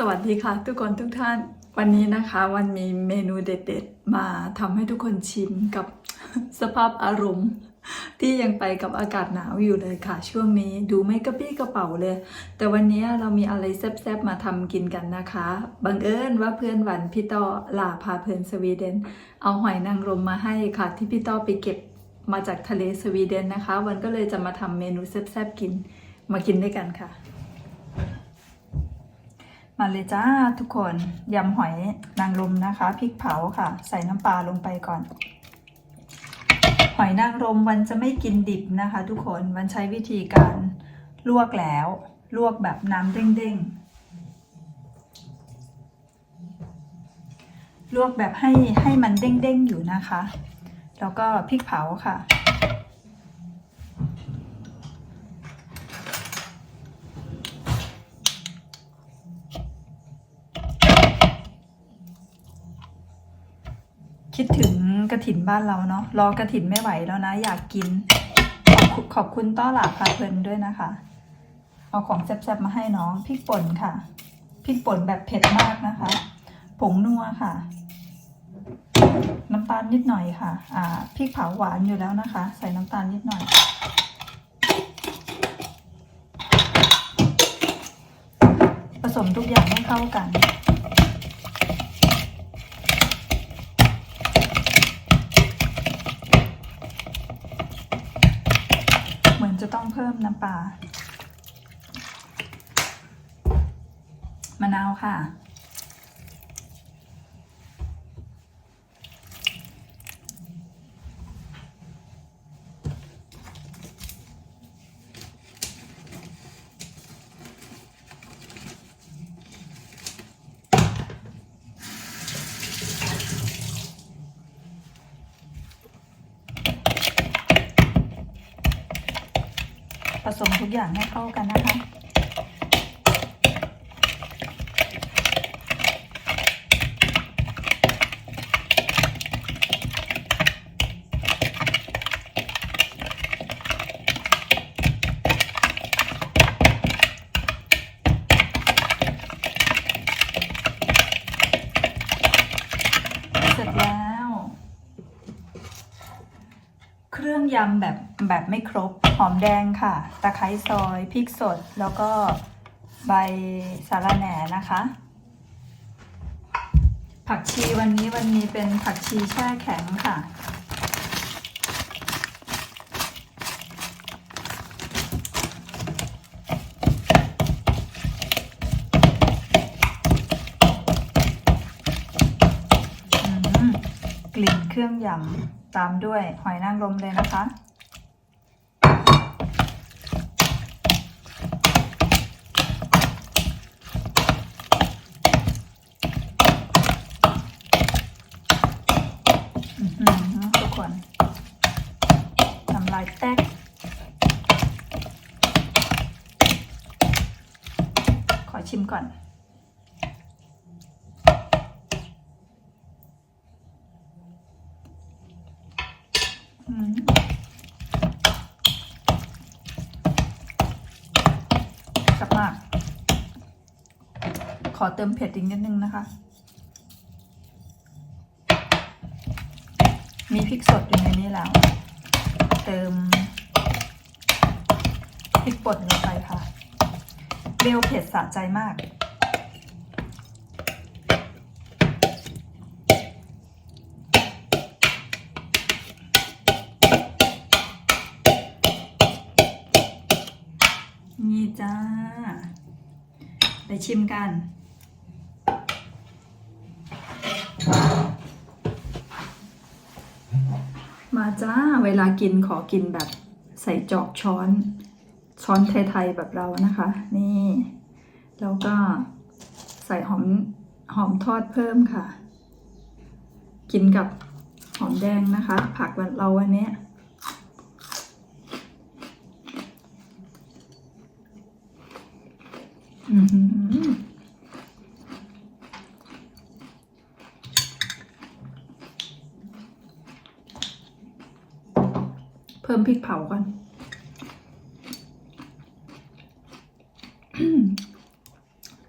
สวัสดีค่ะ ทุกคนทุกท่าน วันนี้นะคะวันมีเมนูเด็ด ๆ มาทำให้ทุกคนชิมกับสภาพอารมณ์ ที่ยังไปกับอากาศหนาวอยู่เลยค่ะ ช่วงนี้ดูไม่กระปี้กระเป๋าเลย แต่วันนี้เรามีอะไรแซ่บๆมาทำกินกันนะคะ บังเอิญว่าเพื่อนหวันพี่ต้อลาพาเพลินสวีเดน เอาหอยนางรมมาให้ค่ะ ที่พี่ต้อไปเก็บมาจากทะเลสวีเดนนะคะ วันก็เลยจะมาทำเมนูแซ่บๆกินมากินด้วยกันค่ะ มาเลยจ้าทุกคนยำหอยนางรมนะคะพริกเผาค่ะ ใส่น้ำปลาลงไปก่อน หอยนางรมวันจะไม่กินดิบนะคะ ทุกคนวันใช้วิธีการลวกแล้ว ลวกแบบน้ำเด้งๆลวกแบบให้ให้มันเด้งๆอยู่นะคะ แล้วก็พริกเผาค่ะ คิดถึงกระถินบ้านเราเนาะรอกระถินไม่ไหวแล้วนะ อยากกิน ขอบขอบคุณต้อหลาพาเพลินด้วยนะคะ เอาของแซ่บๆมาให้น้องพริกป่นค่ะพริกป่นแบบเผ็ดมากนะคะ ผงนัวค่ะ น้ำตาลนิดหน่อยค่ะ อ่าพริกเผาหวานอยู่แล้วนะคะ ใส่น้ำตาลนิดหน่อยผสมทุกอย่างให้เข้ากัน เหมือน จะต้องเพิ่มน้ำปลามะนาวค่ะ ผสมทุกอย่างให้เข้ากันนะคะ เสร็จแล้ว เครื่องยำแบบแบบไม่ครบ หอมแดงค่ะ ตะไคร้ซอยพริกสด แล้วก็ใบสาระแหน่นะคะ ผักชีวันนี้วันนี้เป็นผักชีแช่แข็งค่ะอืมกลิ่นเครื่องยำตามด้วยหอยนางรมเลยนะคะ อื้อหือทุกคนทำลายแตก ขอชิม ก่อนอืมกลับมาก ขอเติมเผ็ดอีกนิดนึงนะคะ มีพริกสดอยู่ในนี้แล้ว เติมพริกป่นลงไปค่ะ เปรี้ยวเผ็ดสะใจมาก นี่จ้า ไปชิมกัน มาจ้า เวลากินขอกินแบบใส่จอกช้อน ช้อนไทยๆแบบเรานะคะ นี่แล้วก็ใส่หอมหอมทอดเพิ่มค่ะ กินกับหอมแดงนะคะ ผักเราวันนี้เพิ่มพริกเผาก่อน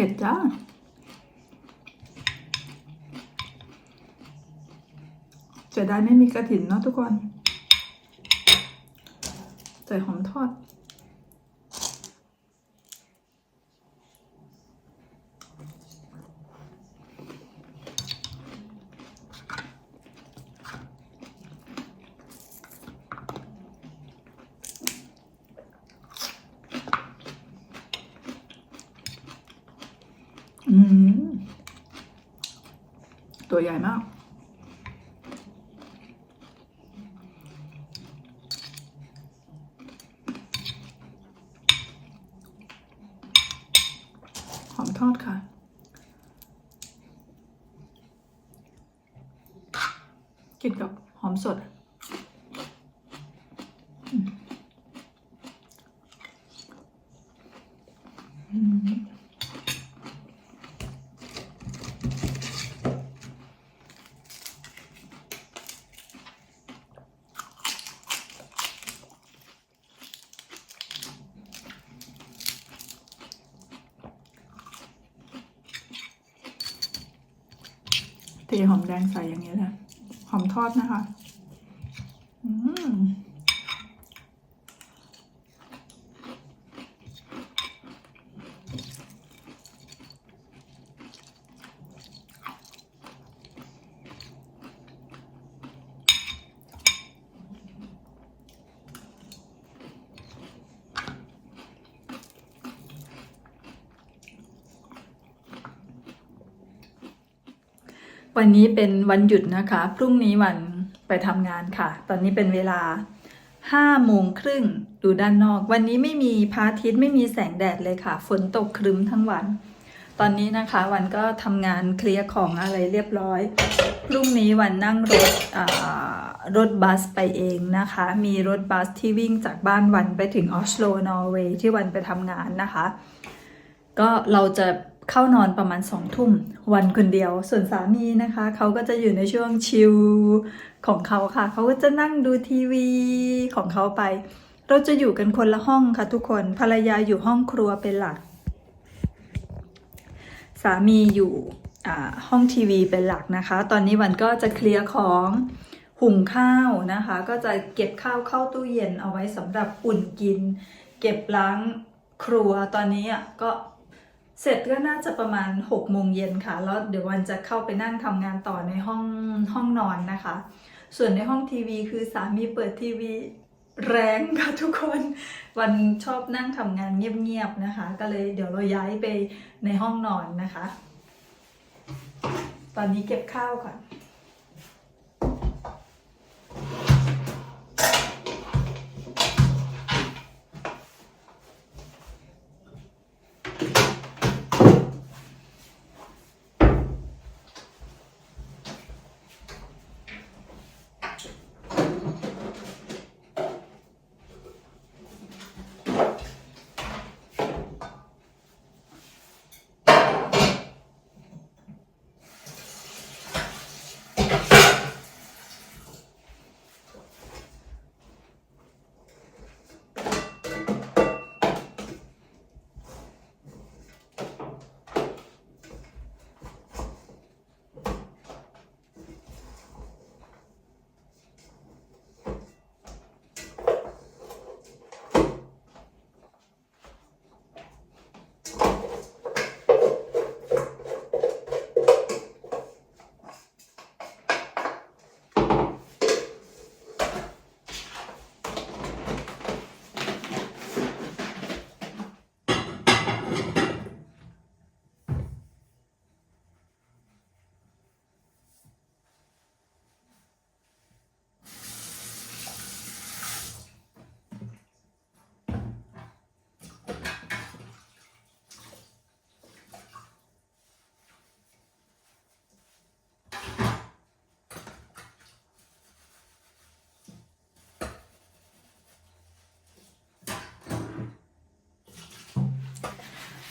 ผ็ดจ้าเสีดายไม่มีกระถินเนาะทุกคน ใส่หอมทอด อืมตัวใหญ่มาก หอมทอดค่ะ กินกับหอมสดอืมอืม เท หอมแดงใส่อย่างนี้เละหอมทอดนะคะ วันนี้เป็นวันหยุดนะคะ พรุ่งนี้วันไปทำงานค่ะ ตอนนี้เป็นเวลา5โมงครึ่งดูด้านนอก วันนี้ไม่มีพระอาทิตย์ไม่มีแสงแดดเลยค่ะ ฝนตกครึ้มทั้งวัน ตอนนี้นะคะวันก็ทำงานเคลียร์ของอะไรเรียบร้อย พรุ่งนี้วันนั่งรถรถบัสไปเองนะคะ มีรถบัสที่วิ่งจากบ้านวันไปถึงออสโลนอร์เวย์ที่วันไปทำงานนะคะ ก็เราจะ เข้านอนประมาณสองทุ่มวันคนเดียว ส่วนสามีนะคะ เขาก็จะอยู่ในช่วงชิลของเขาค่ะ เขาก็จะนั่งดูทีวีของเขาไป เราจะอยู่กันคนละห้องค่ะทุกคนภรรยาอยู่ห้องครัวเป็นหลัก สามีอยู่ห้องทีวีเป็นหลักนะคะ ตอนนี้วันก็จะเคลียร์ของหุงข้าวนะคะ ก็จะเก็บข้าวเข้าตู้เย็นเอาไว้สำหรับอุ่นกิน เก็บล้างครัวตอนนี้อะก็ เสร็จก็น่าจะประมาณ6โมงเย็นค่ะ แล้วเดี๋ยววันจะเข้าไปนั่งทำงานต่อในห้องห้องนอนนะคะ ส่วนในห้องทีวีคือสามีเปิดทีวีแรงค่ะทุกคน วันชอบนั่งทำงานเงียบๆนะคะ ก็เลยเดี๋ยวเราย้ายไปในห้องนอนนะคะ ตอนนี้เก็บข้าวก่อน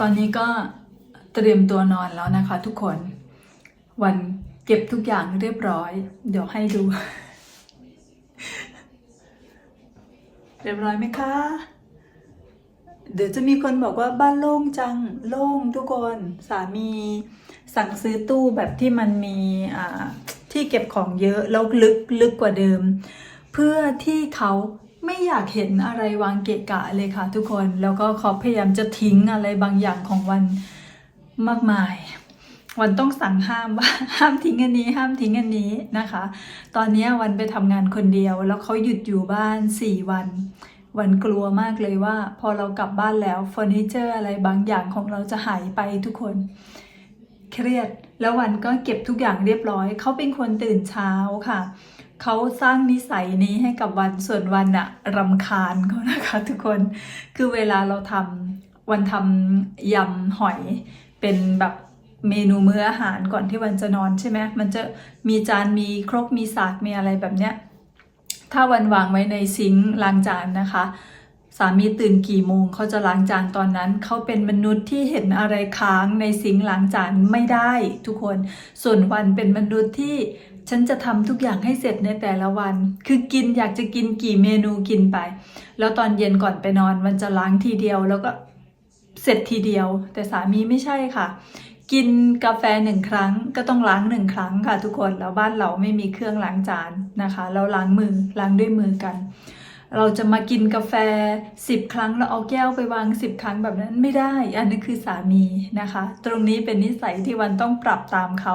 ตอนนี้ก็เตรียมตัวนอนแล้วนะคะ ทุกคน วันเก็บทุกอย่างเรียบร้อย เดี๋ยวให้ดู เรียบร้อยไหมคะ เดี๋ยวจะมีคนบอกว่าบ้านโล่งจังโล่งทุกคนสามีสั่งซื้อตู้แบบที่มันมีที่เก็บของเยอะแล้วลึกลึกกว่าเดิม เพื่อที่เขา ไม่อยากเห็นอะไรวางเกะกะเลยค่ะทุกคนแล้วก็เขาพยายามจะทิ้งอะไรบางอย่างของวันมากมาย วันต้องสั่งห้ามว่าห้ามทิ้งอันนี้ ห้ามทิ้งอันนี้นะคะ ตอนนี้วันไปทำงานคนเดียว แล้วเขาหยุดอยู่บ้านสี่วันวันกลัวมากเลยว่า พอเรากลับบ้านแล้วเฟอร์นิเจอร์อะไรบางอย่างของเราจะหายไปทุกคน เครียดแล้ววันก็เก็บทุกอย่างเรียบร้อย เขาเป็นคนตื่นเช้าค่ะ เขาสร้างนิสัยนี้ให้กับวันส่วนวันอะรำคาญเขานะคะทุกคนคือเวลาเราทำวันทำยำหอยเป็นแบบเมนูมื้ออาหารก่อนที่วันจะนอนใช่ไหมมันจะมีจานมีครกมีสากมีอะไรแบบเนี้ยถ้าวันวางไว้ในซิงค์ล้างจานนะคะ สามีตื่นกี่โมงเขาจะล้างจานตอนนั้น เขาเป็นมนุษย์ที่เห็นอะไรค้างในซิงค์ล้างจานไม่ได้ทุกคน ส่วนวันเป็นมนุษย์ที่ ฉันจะทำทุกอย่างให้เสร็จในแต่ละวัน คือกินอยากจะกินกี่เมนูกินไป แล้วตอนเย็นก่อนไปนอนมันจะล้างทีเดียวแล้วก็เสร็จทีเดียว แต่สามีไม่ใช่ค่ะ กินกาแฟหนึ่งครั้งก็ต้องล้างหนึ่งครั้งค่ะทุกคน แล้วบ้านเราไม่มีเครื่องล้างจานนะคะ เราล้างมือล้างด้วยมือกัน เราจะมากินกาแฟ 10 ครั้งแล้วเอาแก้วไปวาง 10 ครั้งแบบนั้นไม่ได้ อันนี้คือสามีนะคะ ตรงนี้เป็นนิสัยที่วันต้องปรับตามเขา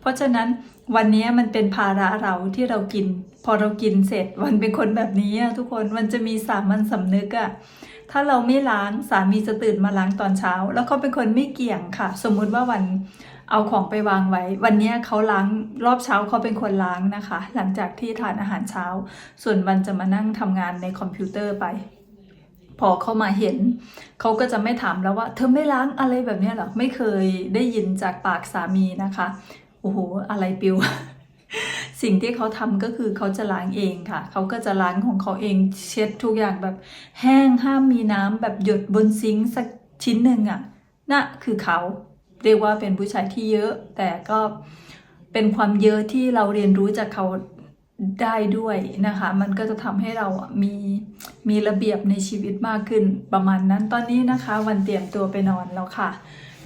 เพราะฉะนั้นวันนี้มันเป็นภาระเราที่เรากิน พอเรากินเสร็จวันเป็นคนแบบนี้อะทุกคนมันจะมีสามัญสำนึกอะถ้าเราไม่ล้างสามีจะตื่นมาล้างตอนเช้า แล้วเขาเป็นคนไม่เกี่ยงค่ะ สมมุติว่าวัน เอาของไปวางไว้ วันนี้เขาล้างรอบเช้าเขาเป็นคนล้างนะคะ หลังจากที่ทานอาหารเช้า ส่วนวันจะมานั่งทำงานในคอมพิวเตอร์ไป พอเขามาเห็น เขาก็จะไม่ถามแล้วว่า เธอไม่ล้างอะไรแบบนี้หรอ ไม่เคยได้ยินจากปากสามีนะคะ โอ้โห อะไรปิวสิ่งที่เขาทำก็คือเขาจะล้างเองค่ะ เขาก็จะล้างของเขาเองเช็ดทุกอย่างแบบแห้งห้ามมีน้ำแบบหยดบนซิงค์สักชิ้นหนึ่งอะ่ะน่ะคือเขา เรียกว่าเป็นผู้ชายที่เยอะ แต่ก็เป็นความเยอะที่เราเรียนรู้จากเขาได้ด้วยนะคะ มันก็จะทำให้เรามีมีระเบียบในชีวิตมากขึ้นประมาณนั้นตอนนี้นะคะ วันเตรียมตัวไปนอนแล้วค่ะ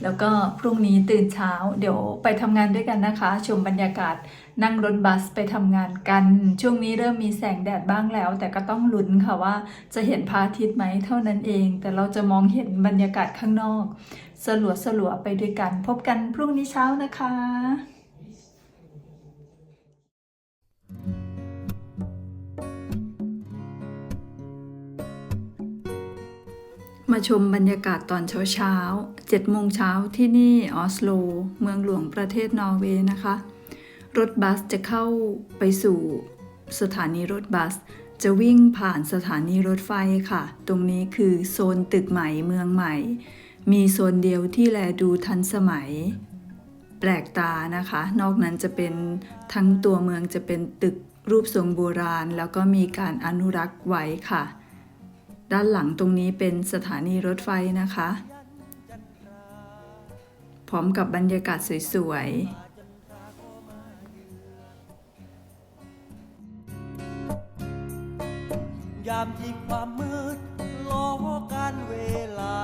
แล้วก็พรุ่งนี้ตื่นเช้า เดี๋ยวไปทำงานด้วยกันนะคะ ชมบรรยากาศ นั่งรถบัสไปทำงานกัน ช่วงนี้เริ่มมีแสงแดดบ้างแล้ว แต่ก็ต้องลุ้นค่ะว่าจะเห็นพระอาทิตย์ไหมเท่านั้นเอง แต่เราจะมองเห็นบรรยากาศข้างนอก สลัวสลัวไปด้วยกัน พบกันพรุ่งนี้เช้านะคะมาชมบรรยากาศตอนเช้าเช้าๆ7โมงเช้าที่นี่ออสโล เมืองหลวงประเทศนอร์เวย์นะคะ รถบัสจะเข้าไปสู่สถานีรถบัส จะวิ่งผ่านสถานีรถไฟค่ะ ตรงนี้คือโซนตึกใหม่เมืองใหม่ มีโซนเดียวที่แลดูทันสมัย แปลกตานะคะ นอกนั้นจะเป็นทั้งตัวเมืองจะเป็นตึกรูปทรงโบราณ แล้วก็มีการอนุรักษ์ไว้ค่ะ ด้านหลังตรงนี้เป็นสถานีรถไฟนะคะ พร้อมกับบรรยากาศสวยๆ ยามที่ความมืดล้อการเวลา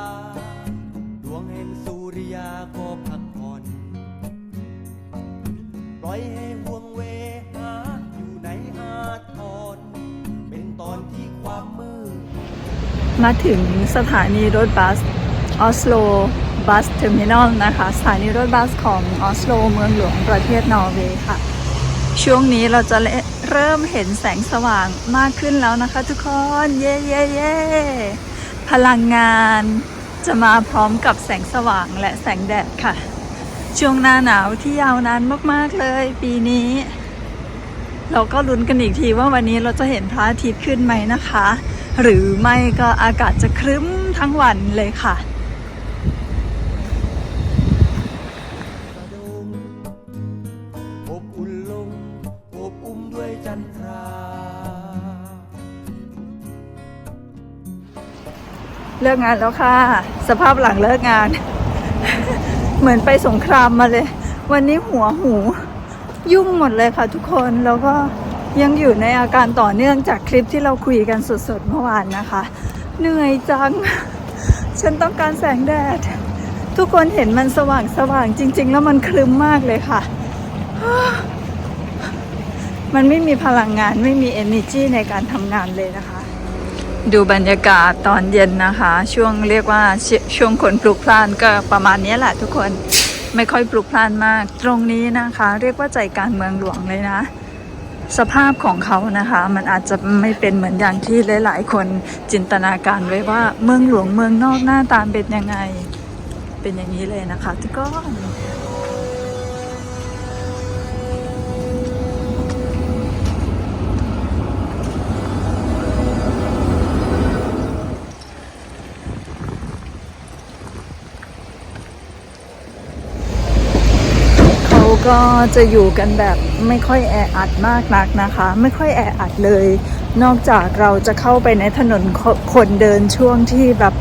ดวงแห่งสุริยาก็พักผ่อน ปล่อยให้ห่วงเวหาอยู่ในอาทรเป็นตอนที่ความมืด มาถึงสถานีรถบัสออสโลบัสเทอร์มินอลนะคะ สถานีรถบัสของออสโลเมืองหลวงประเทศนอร์เวย์ค่ะ ช่วงนี้เราจะเล่น ริ่มเห็นแสงสว่างมากขึ้นแล้วนะคะ ทุกคน เย่เย่เย่พลังงานจะมาพร้อมกับแสงสว่างและแสงแดดค่ะ ช่วงหน้าหนาวที่ยาวนานมากๆเลย ปีนี้ เราก็ลุ้นกันอีกทีว่าวันนี้เราจะเห็นพระอาทิตย์ขึ้นไหมนะคะ หรือไม่ก็อากาศจะครึ้มทั้งวันเลยค่ะกระ เลิกงานแล้วค่ะ สภาพหลังเลิกงาน เหมือนไปสงครามมาเลย วันนี้หัวหู ยุ่งหมดเลยค่ะทุกคนแล้วก็ยังอยู่ในอาการต่อเนื่องจากคลิปที่เราคุยกันสดๆเมื่อวานนะคะ เหนื่อยจัง ฉันต้องการแสงแดด ทุกคนเห็นมันสว่างสว่างๆจริง ๆ แล้วมันคลึ้มมากเลยค่ะ มันไม่มีพลังงานไม่มี energy ในการทำงานเลยนะคะ ดูบรรยากาศตอนเย็นนะคะ ช่วงเรียกว่าชช่วงคนปลุกพล่านก็ประมาณนี้แหละทุกคนไม่ค่อยปลุกพล่านมาก ตรงนี้นะคะ เรียกว่าใจกลางเมืองหลวงเลยนะ สภาพของเขานะคะ มันอาจจะไม่เป็นเหมือนอย่างที่หลาย ๆ คนจินตนาการไว้ว่าเมืองหลวงเมืองนอกหน้าตาเป็นยังไง เป็นอย่างนี้เลยนะคะทุกคน ก็จะอยู่กันแบบไม่ค่อยแออัดมากนักนะคะ ไม่ค่อยแออัดเลย นอกจากเราจะเข้าไปในถนนคนเดินช่วงที่แบบ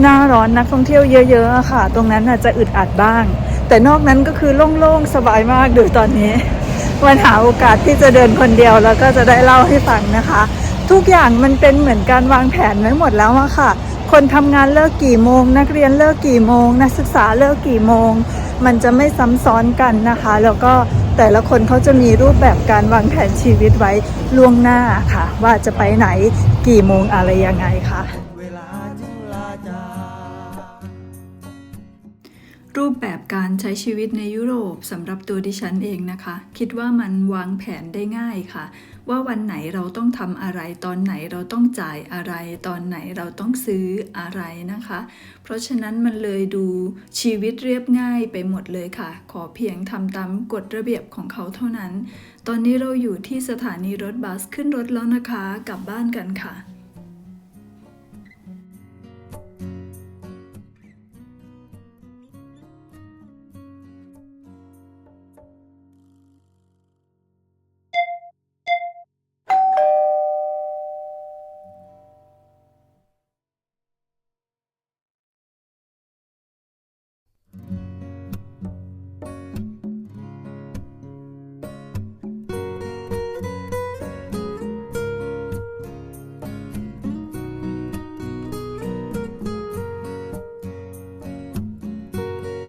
หน้าร้อนนักท่องเที่ยวเยอะๆค่ะ ตรงนั้นอาจจะอึดอัดบ้าง แต่นอกนั้นก็คือโล่งๆสบายมากดูตอนนี้วันหาโอกาสที่จะเดินคนเดียวแล้วก็จะได้เล่าให้ฟังนะคะ ทุกอย่างมันเป็นเหมือนการวางแผนไว้หมดแล้วอะค่ะ คนทำงานเลิกกี่โมง นักเรียนเลิกกี่โมง นักศึกษาเลิกกี่โมง มันจะไม่ซ้ำซ้อนกันนะคะ แล้วก็แต่ละคนเขาจะมีรูปแบบการวางแผนชีวิตไว้ล่วงหน้าค่ะ ว่าจะไปไหนกี่โมงอะไรยังไงค่ะรูปแบบการใช้ชีวิตในยุโรปสำหรับตัวดิฉันเองนะคะ คิดว่ามันวางแผนได้ง่ายค่ะ ว่าวันไหนเราต้องทำอะไร ตอนไหนเราต้องจ่ายอะไร ตอนไหนเราต้องซื้ออะไรนะคะ เพราะฉะนั้นมันเลยดูชีวิตเรียบง่ายไปหมดเลยค่ะ ขอเพียงทำตามกฎระเบียบของเขาเท่านั้น ตอนนี้เราอยู่ที่สถานีรถบัสขึ้นรถแล้วนะคะ กลับบ้านกันค่ะ